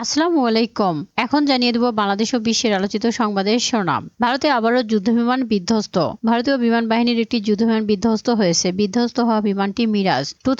আসসালামু আলাইকুম। এখন জানিয়ে দেব বাংলাদেশ ও বিশ্বের আলোচিত সংবাদের শিরোনাম। ভারতে আবারও যুদ্ধবিমান বিধ্বস্ত। ভারতীয় বিমান বাহিনীর একটি যুদ্ধবিমান বিধ্বস্ত হয়েছে। বিধ্বস্ত হওয়া বিমানটি মিরাজ টু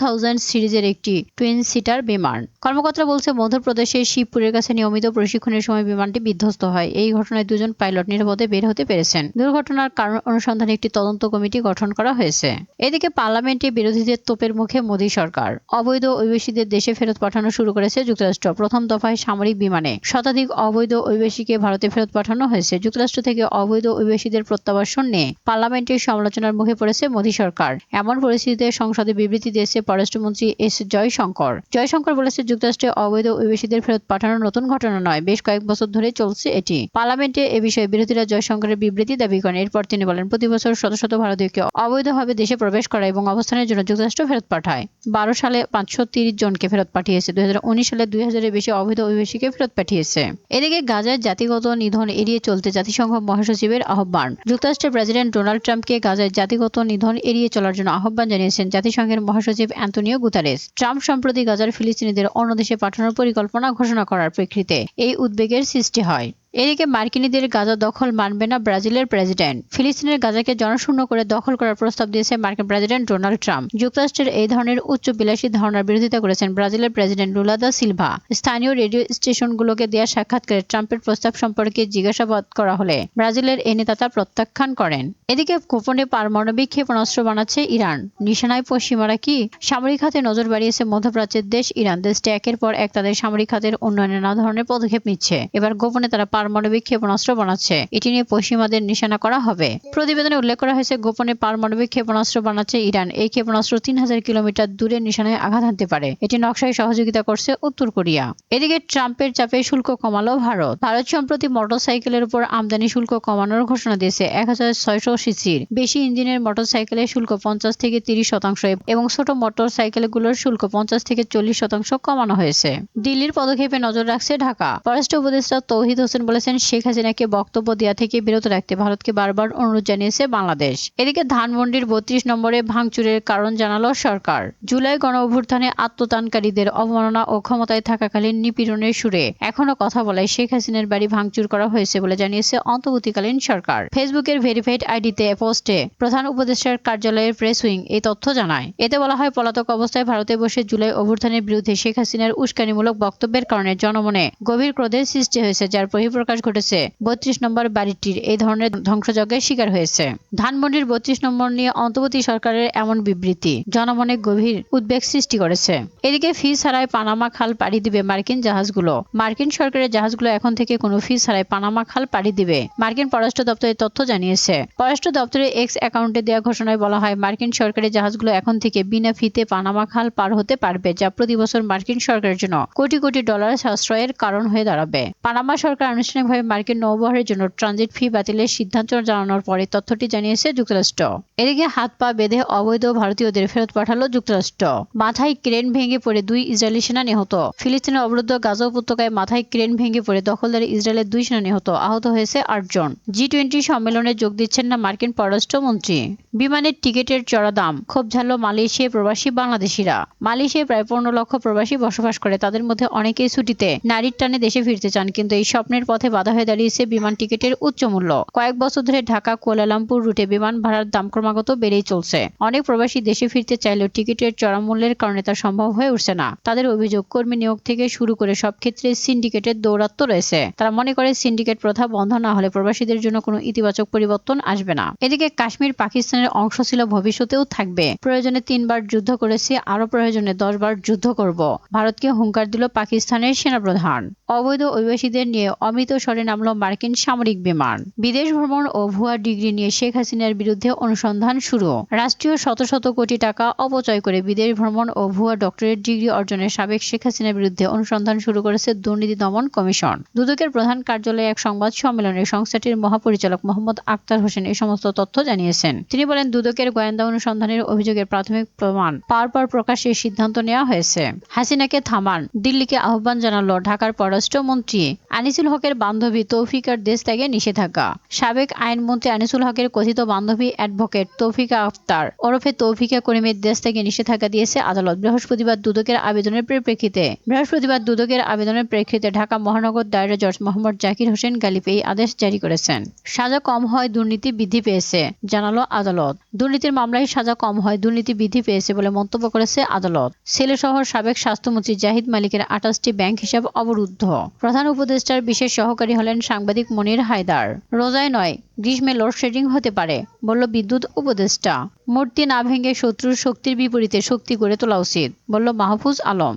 সিরিজের একটি টুইন সিটার বিমান। কর্মকর্তা বলছে মধ্যপ্রদেশের শিবপুরের কাছে নিয়মিত প্রশিক্ষণের সময় বিমানটি বিধ্বস্ত হয়। এই ঘটনায় দুজন পাইলট নিরাপদে বের হতে পেরেছেন। দুর্ঘটনার কারণ অনুসন্ধানে একটি তদন্ত কমিটি গঠন করা হয়েছে। এদিকে পার্লামেন্টে বিরোধীদের তোপের মুখে মোদী সরকার। অবৈধ অভিবাসীদের দেশে ফেরত পাঠানো শুরু করেছে যুক্তরাষ্ট্র। প্রথম দফায় সামরিক বিমানে। শতাধিক অবৈধ অভিবাসীকে ভারতে ফেরত পাঠানো হয়েছে। যুক্তরাষ্ট্র থেকে অবৈধ অভিবাসীদের প্রত্যাবাসন নিয়ে পার্লামেন্টের সমালোচনার মুখে পড়েছে মোদী সরকার। এমন পরিস্থিতিতে সংসদে বিবৃতি দিয়েছে পররাষ্ট্রমন্ত্রী এস জয়শঙ্কর। জয়শঙ্কর বলেছে, যুক্তরাষ্ট্রে অবৈধ অভিবাসীদের ফেরত পাঠানো নতুন ঘটনা নয়, বেশ কয়েক বছর ধরে চলছে এটি। পার্লামেন্টে এ বিষয়ে বিরোধীরা জয়শঙ্করের বিবৃতি দাবি করেন। এরপর তিনি বলেন, প্রতি বছর শত শত ভারতীয়কে অবৈধভাবে দেশে প্রবেশ করা এবং অবস্থানের জন্য যুক্তরাষ্ট্র ফেরত পাঠায়। বারো সালে পাঁচশো জনকে ফেরত পাঠিয়েছে। দুই হাজার উনিশ সালে দুই হাজারের বেশি অবৈধ অভিবাসীকে ফেরত পাঠিয়েছে। এদিকে গাজার জাতিগত নিধন এড়িয়ে চলতে জাতিসংঘ মহাসচিবের আহ্বান। যুক্তরাষ্ট্রের প্রেসিডেন্ট ডোনাল্ড ট্রাম্পকে গাজার জাতিগত নিধন এড়িয়ে চলার জন্য আহ্বান জানিয়েছেন জাতিসংঘের মহাসচিব অ্যান্টনিও গুতারেস। ট্রাম্প সম্প্রতি গাজার ফিলিস্তিনিদের অন্য দেশে পাঠানোর পরিকল্পনা ঘোষণা করার প্রেক্ষিতে এই উদ্বেগের সৃষ্টি হয়। এদিকে মার্কিনীদের গাজা দখল মানবে না ব্রাজিলের প্রেসিডেন্ট। ফিলিস্তিনের গাজাকে জনশূন্য করে দখল করার প্রস্তাব দিয়েছে মার্কিন প্রেসিডেন্ট ডোনাল্ড ট্রাম্প। যুক্তরাষ্ট্রের এই ধরনের উচ্চ বিলাসী ধারণার বিরোধিতা করেছেন ব্রাজিলের প্রেসিডেন্ট লুলা দা সিলভা। স্থানীয় রেডিও স্টেশনগুলোকে দেওয়া সাক্ষাৎকারে ট্রাম্পের প্রস্তাব সম্পর্কে জিজ্ঞাসাবাদ করা হলে ব্রাজিলের এই নেতা তা প্রত্যাখ্যান করেন। এদিকে গোপনে পারমাণবিক ক্ষেপণাস্ত্র বানাচ্ছে ইরান। নিশানায় পশ্চিমারা কি সামরিক খাতে নজর বাড়িয়েছে মধ্যপ্রাচ্যের দেশ ইরান। দেশটি একের পর এক তাদের সামরিক খাতের উন্নয়নে নানা ধরনের পদক্ষেপ নিচ্ছে। এবার গোপনে তারা পারমাণবিক ক্ষেপণাস্ত্র বানাচ্ছে। এটি নিয়ে পশ্চিমাদের নিশানা করা হবে। প্রতিবেদনে উল্লেখ করা হয়েছে, গোপনে পারমাণবিক ক্ষেপণাস্ত্র বানাচ্ছে ইরান। এই ক্ষেপণাস্ত্র তিন হাজার কিলোমিটার দূরে নিশানায় আঘাত হানতে পারে। এটি নকশায় সহযোগিতা করছে উত্তর কোরিয়া। এদিকে ট্রাম্পের চাপে শুল্ক কমালো ভারত। ভারত সম্প্রতি মোটরসাইকেলের উপর আমদানি শুল্ক কমানোর ঘোষণা দিয়েছে। এক হাজার ছয়শো সিসির। বেশি ইঞ্জিনের মোটরসাইকেলের শুল্ক পঞ্চাশ থেকে তিরিশ শতাংশ এবং ছোট মোটরসাইকেলগুলোর শুল্ক পঞ্চাশ থেকে চল্লিশ শতাংশ কমানো হয়েছে। দিল্লির পদক্ষেপে নজর রাখছে ঢাকা। পররাষ্ট্র উপদেষ্টা তৌহিদ হোসেন বলেছেন, শেখ হাসিনাকে বক্তব্য দেওয়া থেকে বিরত রাখতে ভারতকে বারবার অনুরোধ জানিয়েছে বাংলাদেশ। এদিকে ধানমন্ডির বত্রিশ নম্বরে ভাঙচুরের কারণ জানালো সরকার। জুলাই গণ অভ্যুত্থানে আত্মদানকারীদের অবমাননা ও ক্ষমতায় থাকাকালীন নিপীড়নের সুরে এখনও কথা বলায় শেখ হাসিনার বাড়ি ভাঙচুর করা হয়েছে বলে জানিয়েছে অন্তর্বর্তীকালীন সরকার। ফেসবুকের ভেরিফাইড আইডিতে পোস্টে প্রধান উপদেষ্টার কার্যালয়ের প্রেস উইং এই তথ্য জানায়। এতে বলা হয়, পলাতক অবস্থায় ভারতে বসে জুলাই অভ্যুত্থানের বিরুদ্ধে শেখ হাসিনার উস্কানিমূলক বক্তব্যের কারণে জনমনে গভীর ক্রোধের সৃষ্টি হয়েছে, যার বহিঃপ্রকাশ ঘটেছে। বত্রিশ নম্বর বাড়িটির এই ধরনের ধ্বংসযজ্ঞের শিকার হয়েছে। ধানমন্ডির বত্রিশ নম্বর নিয়ে অন্তর্বর্তী সরকারের এমন বিবৃতি, জনমনে গভীর উদ্বেগ সৃষ্টি করেছে। এদিকে ফি ছাড়াই পানামা খাল পাড়ি দিবে মার্কিন জাহাজগুলো। মার্কিন সরকারের জাহাজগুলো এখন থেকে কোনো ফি ছাড়াই পানামা খাল পাড়ি দিবে, মার্কিন পররাষ্ট্র দপ্তরের তথ্য জানিয়েছে। পররাষ্ট্র দপ্তরের এক্স অ্যাকাউন্টে দেওয়া ঘোষণায় বলা হয়, মার্কিন সরকারের জাহাজগুলো এখন থেকে বিনা ফিতে পানামা খাল পার হতে পারবে, যা প্রতি বছর মার্কিন সরকারের জন্য কোটি কোটি ডলার সাশ্রয়ের কারণ হয়ে দাঁড়াবে। পানামা সরকার আনুষ্ঠানিকভাবে মার্কিন নৌবহরের জন্য ট্রানজিট ফি বাতিলের সিদ্ধান্ত জানানোর পরে তথ্যটি জানিয়েছে যুক্তরাষ্ট্র। এদিকে হাত পা বেঁধে অবৈধ ভারতীয়দের ফেরত পাঠালো যুক্তরাষ্ট্র। মাথায় ক্রেন ভেঙে পড়ে দুই ইসরায়েলি সেনা নিহত। ফিলিস্তিনের অবরুদ্ধ গাজা উপত্যকায় মাথায় ক্রেন ভেঙে পড়ে দখলদার ইসরায়েলের দুই সেনা নিহত। আহত হয়েছে আটজন জি টোয়েন্টি সম্মেলনে যোগ দিচ্ছেন না মার্কিন পররাষ্ট্রমন্ত্রী। বিমানের টিকিটের চড়া দাম ক্ষোভ ঝাড়ল মালয়েশিয়া প্রবাসী বাংলাদেশিরা। মালয়েশিয়ায় প্রায় পনেরো লক্ষ প্রবাসী বসবাস করে, তাদের মধ্যে অনেকেই ছুটিতে নারীর টানে দেশে ফিরতে চান, কিন্তু এই স্বপ্নের পথে বাধা হয়ে দাঁড়িয়েছে বিমান টিকিটের উচ্চ মূল্য। কয়েক বছর ধরে ঢাকা, কুয়ালালামপুর রুটে বিমান ভাড়ার দাম ক্রমাগত বেড়েই চলছে। অনেক প্রবাসী দেশে ফিরতে চাইলেও টিকিটের চড়া মূল্যের কারণে তা সম্ভব হয়ে উঠছে না। তাদের অভিযোগ, কর্মী নিয়োগ থেকে শুরু করে সব ক্ষেত্রে সিন্ডিকেটের দৌরাত্ম রয়েছে। তারা মনে করে সিন্ডিকেট প্রথা বন্ধ না হলে প্রবাসীদের জন্য কোনো ইতিবাচক পরিবর্তন আসবে না। এদিকে কাশ্মীর, পাকিস্তানের অংশ ছিল ভবিষ্যতেও থাকবে। প্রয়োজনে তিনবার যুদ্ধ করেছি আরও প্রয়োজনে দশবার যুদ্ধ করব। ভারতকে হুঙ্কার দিল পাকিস্তানের সেনাপ্রধান। অবৈধ অভিবাসীদের নিয়ে অমিত স্বরে নামল মার্কিন সামরিক বিমান। বিদেশ ভ্রমণ ও ভুয়া ডিগ্রি নিয়ে শেখ হাসিনার বিরুদ্ধে অনুসন্ধান শুরু। রাষ্ট্রীয় শত শত কোটি টাকা অপচয় করে বিদেশ ভ্রমণ ও ভুয়া ডক্টরেট ডিগ্রি অর্জনের সাবেক শেখ হাসিনার বিরুদ্ধে অনুসন্ধান শুরু করেছে দুর্নীতি দমন কমিশন। দুদকের প্রধান কার্যালয়ে এক সংবাদ সম্মেলনে সংস্থাটির মহাপরিচালক মোহাম্মদ আক্তার হোসেন এই সমস্ত তথ্য জানিয়েছেন। তিনি বলেন, দুদকের গোয়েন্দা অনুসন্ধানের অভিযোগের প্রাথমিক প্রমাণ পাওয়ার পর প্রকাশের সিদ্ধান্ত নেওয়া হয়েছে। হাসিনাকে থামান, দিল্লিকে আহ্বান জানালো ঢাকার পররাষ্ট্রমন্ত্রী আনিসুল হকের তৌফিকের বান্ধবী তৌফিকার দেশ ত্যাগে নিষেধাজ্ঞা। সাবেক আইনমন্ত্রী আনিসুল হকের কথিত বান্ধবী অ্যাডভোকেট তৌফিকা আক্তার ওরফে তৌফিকা করিমের দেশ থেকে নিষেধাজ্ঞা দিয়েছে আদালত। বৃহস্পতিবার দুদকের আবেদনের পরিপ্রেক্ষিতে বৃহস্পতিবার দুদকের আবেদনের প্রেক্ষিতে ঢাকা মহানগর দায়রা জজ মোহাম্মদ জাকির হোসেন গালিব এই আদেশ জারি করেছেন। সাজা কম হয় দুর্নীতি বৃদ্ধি পেয়েছে, জানালো আদালত। দুর্নীতির মামলায় সাজা কম হয় দুর্নীতি বৃদ্ধি পেয়েছে বলে মন্তব্য করেছে আদালত। সিলেট শহর সাবেক স্বাস্থ্যমন্ত্রী জাহিদ মালিকের আঠাশটি ব্যাংক হিসাব অবরুদ্ধ। প্রধান উপদেষ্টার বিশেষ সহকারী হলেন সাংবাদিক মনির হায়দার। রোজায় নয়, গ্রীষ্মে লোডশেডিং হতে পারে, বলল বিদ্যুৎ উপদেষ্টা। মূর্তি না ভেঙে শত্রুর শক্তির বিপরীতে শক্তি গড়ে তোলা উচিত, বলল মাহফুজ আলম।